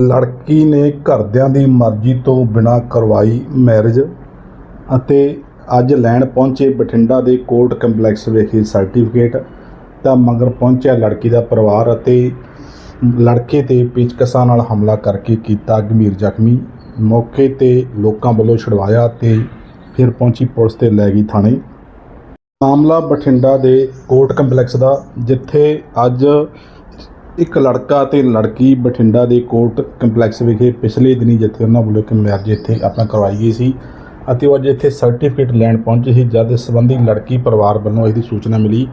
ਲੜਕੀ ਨੇ ਘਰਦਿਆਂ ਦੀ ਮਰਜ਼ੀ ਤੋਂ ਬਿਨਾਂ ਕਰਵਾਈ ਮੈਰਿਜ ਅਤੇ ਅੱਜ ਲੈਣ ਪਹੁੰਚੇ ਬਠਿੰਡਾ ਦੇ ਕੋਰਟ ਕੰਪਲੈਕਸ ਵਿਖੇ ਸਰਟੀਫਿਕੇਟ, ਤਾਂ ਮਗਰ ਪਹੁੰਚਿਆ ਲੜਕੀ ਦਾ ਪਰਿਵਾਰ ਅਤੇ ਲੜਕੇ ਤੇ ਪਿਚਕਸਾਂ ਨਾਲ ਹਮਲਾ ਕਰਕੇ ਕੀਤਾ ਗੰਭੀਰ ਜ਼ਖਮੀ। ਮੌਕੇ ਤੇ ਲੋਕਾਂ ਵੱਲੋਂ ਛੁਡਵਾਇਆ ਤੇ ਫਿਰ ਪਹੁੰਚੀ ਪੁਲਿਸ ਤੇ ਲੈ ਗਈ ਥਾਣੇ। ਮਾਮਲਾ ਬਠਿੰਡਾ ਦੇ ਕੋਰਟ ਕੰਪਲੈਕਸ ਦਾ, ਜਿੱਥੇ ਅੱਜ ਇੱਕ ਲੜਕਾ ਤੇ ਲੜਕੀ ਬਠਿੰਡਾ ਦੇ ਕੋਰਟ ਕੰਪਲੈਕਸ ਵਿਖੇ ਪਿਛਲੇ ਦਿਨੀ ਜਿੱਥੇ ਉਹਨਾਂ ਵੱਲੋਂ ਇੱਕ ਮੈਰਿਜ ਇੱਥੇ ਆਪਣਾ ਕਰਵਾਈ ਗਈ ਸੀ ਅਤੇ ਉਹ ਅੱਜ ਇੱਥੇ ਸਰਟੀਫਿਕੇਟ ਲੈਣ ਪਹੁੰਚੇ ਸੀ। ਜਦ ਇਸ ਸੰਬੰਧੀ ਲੜਕੀ ਪਰਿਵਾਰ ਵੱਲੋਂ ਇਹਦੀ ਸੂਚਨਾ ਮਿਲੀ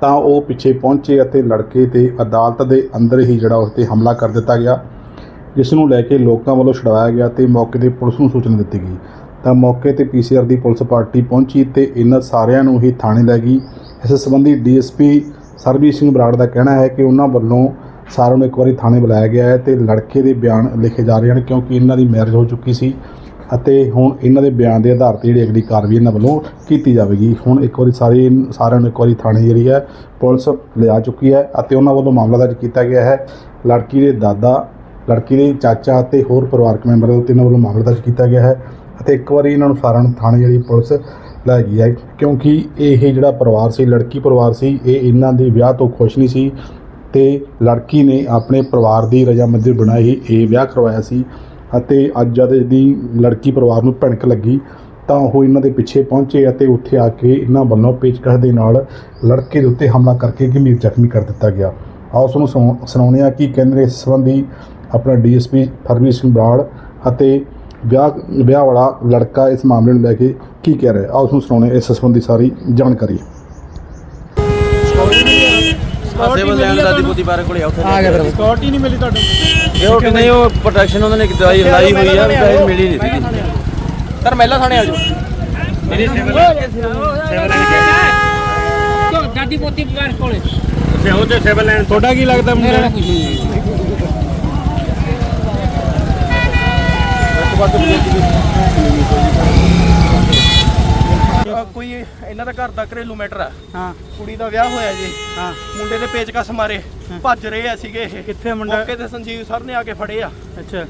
ਤਾਂ ਉਹ ਪਿੱਛੇ ਪਹੁੰਚੇ ਅਤੇ ਲੜਕੇ ਤੇ ਅਦਾਲਤ ਦੇ ਅੰਦਰ ਹੀ ਜਿਹੜਾ ਉਸ ਤੇ ਹਮਲਾ ਕਰ ਦਿੱਤਾ ਗਿਆ, ਜਿਸ ਨੂੰ ਲੈ ਕੇ ਲੋਕਾਂ ਵੱਲੋਂ ਛੁਡਵਾਇਆ ਗਿਆ ਤੇ ਮੌਕੇ ਤੇ ਪੁਲਿਸ ਨੂੰ ਸੂਚਨਾ ਦਿੱਤੀ ਗਈ। ਤਾਂ ਮੌਕੇ ਤੇ ਪੀਸੀਆਰ ਦੀ ਪੁਲਿਸ ਪਾਰਟੀ ਪਹੁੰਚੀ ਤੇ ਇਹਨਾਂ ਸਾਰਿਆਂ ਨੂੰ ਹੀ ਥਾਣੇ ਲੈ ਗਈ। ਇਸ ਸੰਬੰਧੀ ਡੀਐਸਪੀ ਸਰਬਜੀਤ ਸਿੰਘ ਬਰਾੜ ਦਾ ਕਹਿਣਾ ਹੈ ਕਿ ਉਹਨਾਂ ਵੱਲੋਂ ਸਾਰਿਆਂ ਨੂੰ ਇੱਕ ਵਾਰੀ ਥਾਣੇ ਬੁਲਾਇਆ ਗਿਆ ਹੈ ਤੇ ਲੜਕੇ ਦੇ ਬਿਆਨ ਲਿਖੇ ਜਾ ਰਹੇ ਹਨ ਕਿਉਂਕਿ ਇਹਨਾਂ ਦੀ ਮੈਰਿਜ ਹੋ ਚੁੱਕੀ ਸੀ ਅਤੇ ਹੁਣ ਇਹਨਾਂ ਦੇ ਬਿਆਨ ਦੇ ਆਧਾਰ ਤੇ ਜਿਹੜੀ ਅਗਲੀ ਕਾਰਵਾਈ ਇਹਨਾਂ ਵੱਲੋਂ ਕੀਤੀ ਜਾਵੇਗੀ। ਹੁਣ ਇੱਕ ਵਾਰੀ ਸਾਰੇ ਸਾਰਿਆਂ ਨੂੰ ਇੱਕ ਵਾਰੀ ਥਾਣੇ ਜਿਹੜੀ ਹੈ ਪੁਲਿਸ ਲਿਆ ਚੁੱਕੀ ਹੈ ਅਤੇ ਉਹਨਾਂ ਵੱਲੋਂ ਮਾਮਲਾ ਦਰਜ ਕੀਤਾ ਗਿਆ ਹੈ। ਲੜਕੀ ਦੇ ਦਾਦਾ, ਲੜਕੀ ਦੇ ਚਾਚਾ ਅਤੇ ਹੋਰ ਪਰਿਵਾਰਕ ਮੈਂਬਰਾਂ ਦੇ ਉੱਤੇ ਇਹਨਾਂ ਵੱਲੋਂ ਮਾਮਲਾ ਦਰਜ ਕੀਤਾ ਗਿਆ ਹੈ ਅਤੇ ਇੱਕ ਵਾਰੀ ਇਹਨਾਂ ਨੂੰ ਸਾਰਿਆਂ ਨੂੰ ਥਾਣੇ ਜਿਹੜੀ ਪੁਲਿਸ ਲੈ ਗਈ ਹੈ ਕਿਉਂਕਿ ਇਹ ਜਿਹੜਾ ਪਰਿਵਾਰ ਸੀ, ਲੜਕੀ ਪਰਿਵਾਰ ਸੀ, ਇਹ ਇਹਨਾਂ ਦੇ ਵਿਆਹ ਤੋਂ ਖੁਸ਼ ਨਹੀਂ ਸੀ ਤੇ ਲੜਕੀ ਨੇ ਆਪਣੇ ਪਰਿਵਾਰ ਦੀ ਰਜਾਮੰਦੀ ਬਣਾਈ ਇਹ ਵਿਆਹ ਕਰਵਾਇਆ ਸੀ ਅਤੇ ਅੱਜ ਜਦ ਇਹਦੀ ਲੜਕੀ ਪਰਿਵਾਰ ਨੂੰ ਭਿਣਕ ਲੱਗੀ ਤਾਂ ਉਹ ਇਹਨਾਂ ਦੇ ਪਿੱਛੇ ਪਹੁੰਚੇ ਅਤੇ ਉੱਥੇ ਆ ਕੇ ਇਹਨਾਂ ਵੱਲੋਂ ਪੇਚਕਸ਼ ਦੇ ਨਾਲ ਲੜਕੇ ਦੇ ਉੱਤੇ ਹਮਲਾ ਕਰਕੇ ਗੰਭੀਰ ਜ਼ਖਮੀ ਕਰ ਦਿੱਤਾ ਗਿਆ। ਆਓ ਤੁਹਾਨੂੰ ਸੁਣਾਉ- ਸੁਣਾਉਂਦੇ ਹਾਂ ਕਿ ਕਹਿੰਦੇ ਇਸ ਸੰਬੰਧੀ ਆਪਣਾ ਡੀਐਸਪੀ ਫਰਮੀਤ ਸਿੰਘ ਬਰਾੜ ਅਤੇ ਵਿਆਹ ਵਿਆਹ ਵਾਲਾ ਲੜਕਾ ਇਸ ਮਾਮਲੇ ਨੂੰ ਲੈ ਕੇ ਕੀ ਕਹਿ ਰਿਹਾ ਆਓ ਤੁਹਾਨੂੰ ਸੁਣਾਉਂਦੇ ਹਾਂ ਇਸ ਸੰਬੰਧੀ ਸਾਰੀ ਜਾਣਕਾਰੀ। ਪਾਸੇ ਵੱਲ ਲੈਣ ਦਾਦੀ ਪੋਤੀ ਬਾਰੇ ਕੋਲੇ ਆ ਉੱਥੇ ਆ ਗਿਆ ਫਿਰ ਸਕਿਉਰਟੀ ਨਹੀਂ ਮਿਲੀ ਤੁਹਾਨੂੰ ਇਹ ਨਹੀਂ ਉਹ ਪ੍ਰੋਟੈਕਸ਼ਨ ਉਹਨਾਂ ਨੇ ਇੱਕ ਦਵਾਈ ਲਾਈ ਹੋਈ ਆ ਵੈਸੇ ਮਿਲੀ ਨਹੀਂ ਸੀ ਸਰ ਮਹਿਲਾ ਥਾਣੇ ਆ ਜਾਓ ਦਾਦੀ ਪੋਤੀ ਪਰਿਵਾਰ ਕੋਲੇ ਤੁਹਾਡਾ ਕੀ ਲੱਗਦਾ ਮੁੰਡੇ ਨੂੰ? ਅ, ਕੋਈ ਇਹਨਾਂ ਦਾ ਘਰ ਦਾ ਘਰੇਲੂ ਮੈਟਰ ਆ। ਹਾਂ। ਕੁੜੀ ਦਾ ਵਿਆਹ ਹੋਇਆ ਜੀ। ਹਾਂ। ਮੁੰਡੇ ਦੇ ਪੇਚਕਸ ਮਾਰੇ ਭੱਜ ਰਹੇ ਆ ਸੀਗੇ ਇਹ। ਕਿੱਥੇ ਮੁੰਡਾ? ਮੌਕੇ ਤੇ ਸੰਜੀਵ ਸਰ ਨੇ ਆ ਕੇ ਫੜੇ ਆ। ਅੱਛਾ।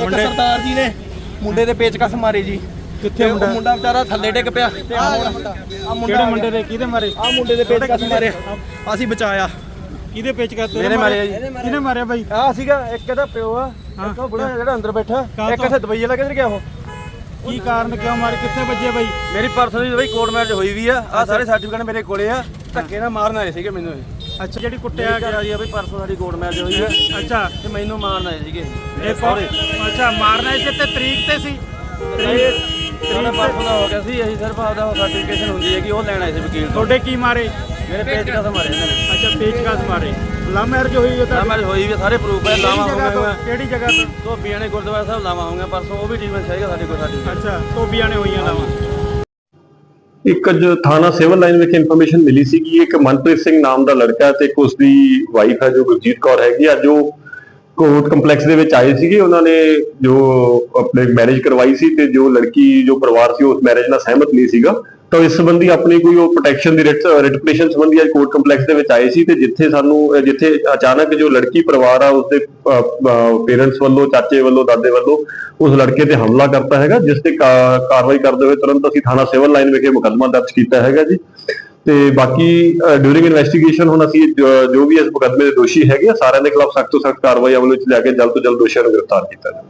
ਮੁੰਡੇ- ਸਰਦਾਰ ਜੀ ਨੇ ਮੁੰਡੇ ਦੇ ਪੇਚਕਸ ਮਾਰੇ ਜੀ। ਕਿੱਥੇ ਮੁੰਡਾ? ਮੁੰਡਾ ਵਿਚਾਰਾ ਥੱਲੇ ਡਿੱਗ ਪਿਆ। ਆ ਮੁੰਡਾ। ਮੁੰਡਾ। ਕਿਹੜੇ ਮੁੰਡੇ ਦੇ ਕਿਹਦੇ ਮਾਰੇ? ਆ ਮੁੰਡੇ ਦੇ ਪੇਚਕਸ ਮਾਰੇ। ਅਸੀਂ ਬਚਾਇਆ। ਕਿਹਦੇ ਪੇਚ ਕਰਦੇ ਮੇਰੇ? ਮਾਰੇ ਆ ਜੀ। ਕਿਹਨੇ ਮਾਰਿਆ ਬਾਈ? ਆ ਸੀਗਾ ਇੱਕ ਇਹਦਾ ਪਿਓ ਆ। ਇੱਕ ਉਹ ਬੁੜਾ ਜਿਹੜਾ ਅੰਦਰ ਬੈਠਾ। ਇੱਕ? ਇੱਥੇ ਦਵਾਈ ਵਾਲਾ ਕਿੱਧਰ ਗਿਆ ਉਹ? ਕੀ ਕਾਰਨ ਕਿਉਂ ਮਾਰੇ? ਕਿੱਥੇ ਵੱਜੇ ਬਾਈ? ਮੇਰੀ ਪਰਸੋਂ ਦੀ ਬਈ ਕੋਰਟ ਮੈਰਿਜ ਹੋਈ ਵੀ ਆ ਆ ਸਾਰੇ ਸਰਟੀਫਿਕੇਟ ਮੇਰੇ ਕੋਲੇ ਆ ਧੱਕੇ ਨਾਲ ਮਾਰਨ ਆਏ ਸੀਗੇ ਮੈਨੂੰ ਇਹ। ਅੱਛਾ। ਜਿਹੜੀ ਕੁੱਟਿਆ ਗਿਆ ਜੀ ਆ ਬਈ ਪਰਸੋਂ ਸਾਡੀ ਕੋਰਟ ਮੈਰਿਜ ਹੋਈ ਆ। ਅੱਛਾ। ਤੇ ਮੈਨੂੰ ਮਾਰਨ ਆਏ ਸੀਗੇ। ਇਹ ਕੌਣ? ਅੱਛਾ ਮਾਰਨਾ ਇਸ ਤੇ ਤਰੀਕ ਤੇ ਸੀ? ਉਹਨਾਂ ਪਰਸੋਂ ਦਾ ਹੋ ਗਿਆ ਸੀ ਅਸੀਂ ਸਿਰਫ ਆਪਦਾ ਸਰਟੀਫਿਕੇਸ਼ਨ ਹੁੰਦੀ ਹੈ ਕਿ ਉਹ ਲੈਣ ਆਏ ਸੀ ਵਕੀਲ ਤੁਹਾਡੇ ਕੀ ਮਾਰੇ? ਮੇਰੇ ਪੇਜ ਕਸ ਮਾਰੇ ਇਹਨਾਂ ਨੇ। ਅੱਛਾ ਪੇਚਕਸ ਮਾਰੇ ਲਵ ਮੈਰਿਜ ਹੋਈ ਹੈ ਆ ਤਾਂ ਮੈਰਿਜ ਹੋਈ ਵੀ ਆ, ਸਾਰੇ ਪ੍ਰੂਫ ਹੈ ਲਾਵਾ ਕਿਹੜੀ ਜਗ੍ਹਾ ਤੋਂ? ਕਿਹੜੀ ਜਗ੍ਹਾ ਤੋਂ? ਧੋਬੀਆਂ ਨੇ ਗੁਰਦੁਆਰਾ ਸਾਹਿਬ ਲਾਵਾ ਹੋਊਗਾ ਪਰਸੋਂ ਉਹ ਵੀ ਟ੍ਰੀਟਮੈਂਟ ਚਾਹੀਦਾ ਸਾਡੇ ਕੋਲ ਸਾਡੀ ਅੱਛਾ ਧੋਬੀਆਂ ਨੇ ਹੋਈਆਂ ਲਾਵਾਂ ਇੱਕ ਅੱਜ ਥਾਣਾ ਸਿਵਲ ਲਾਈਨ ਵਿਖੇ ਇਨਫੋਰਮੇਸ਼ਨ ਮਿਲੀ ਸੀ ਕਿ ਇੱਕ ਮਨਪ੍ਰੀਤ ਸਿੰਘ ਨਾਮ ਦਾ ਲੜਕਾ ਹੈ ਤੇ ਇੱਕ ਉਸ ਦੀ ਵਾਈਫ ਹੈ ਜੋ ਗੁਰਜੀਤ ਕੌਰ ਹੈਗੀ ਅੱਜ ਉਹ ਕੋਰਟ ਕੰਪਲੈਕਸ ਦੇ ਵਿੱਚ ਆਏ ਸੀਗੇ। ਉਹਨਾਂ ਨੇ ਜੋ ਆਪਣੇ ਮੈਰਿਜ ਕਰਵਾਈ ਸੀ ਤੇ ਜੋ ਲੜਕੀ ਜੋ ਪਰਿਵਾਰ ਸੀ ਉਸ ਮੈਰਿਜ ਨਾਲ ਸਹਿਮਤ ਨਹੀਂ ਸੀਗਾ। ਤਾਂ ਇਸ ਸੰਬੰਧੀ ਆਪਣੀ ਕੋਈ ਉਹ ਪ੍ਰੋਟੈਕਸ਼ਨ ਦੀ ਰਿਟ ਰਿਟਪਲੇਸ਼ਨ ਸੰਬੰਧੀ ਅੱਜ ਕੋਰਟ ਕੰਪਲੈਕਸ ਦੇ ਵਿੱਚ ਆਏ ਸੀ ਤੇ ਜਿੱਥੇ ਸਾਨੂੰ ਜਿੱਥੇ ਅਚਾਨਕ ਜੋ ਲੜਕੀ ਪਰਿਵਾਰ ਆ, ਉਸਦੇ ਪੇਰੈਂਟਸ ਵੱਲੋਂ, ਚਾਚੇ ਵੱਲੋਂ, ਦਾਦੇ ਵੱਲੋਂ ਉਸ ਲੜਕੇ ਤੇ ਹਮਲਾ ਕਰਤਾ ਹੈਗਾ, ਜਿਸ ਤੇ ਕਾ- ਕਾਰਵਾਈ ਕਰਦੇ ਹੋਏ ਤੁਰੰਤ ਅਸੀਂ ਥਾਣਾ ਸਿਵਲ ਲਾਈਨ ਵਿਖੇ ਮੁਕੱਦਮਾ ਦਰਜ ਕੀਤਾ ਹੈਗਾ ਜੀ। ਤੇ ਬਾਕੀ ਡਿਊਰਿੰਗ ਇਨਵੈਸਟੀਗੇਸ਼ਨ ਹੁਣ ਅਸੀਂ ਜੋ- ਵੀ ਇਸ ਮੁਕੱਦਮੇ ਦੇ ਦੋਸ਼ੀ ਹੈਗੇ ਆ, ਸਾਰਿਆਂ ਦੇ ਖਿਲਾਫ ਸਖਤ ਤੋਂ ਸਖਤ ਕਾਰਵਾਈ ਅਮਲ ਵਿੱਚ ਲਿਆ ਕੇ ਜਲਦ ਤੋਂ ਜਲਦ ਦੋਸ਼ੀਆਂ ਨੂੰ ਗ੍ਰਿਫਤਾਰ ਕੀਤਾ ਜਾਵੇ।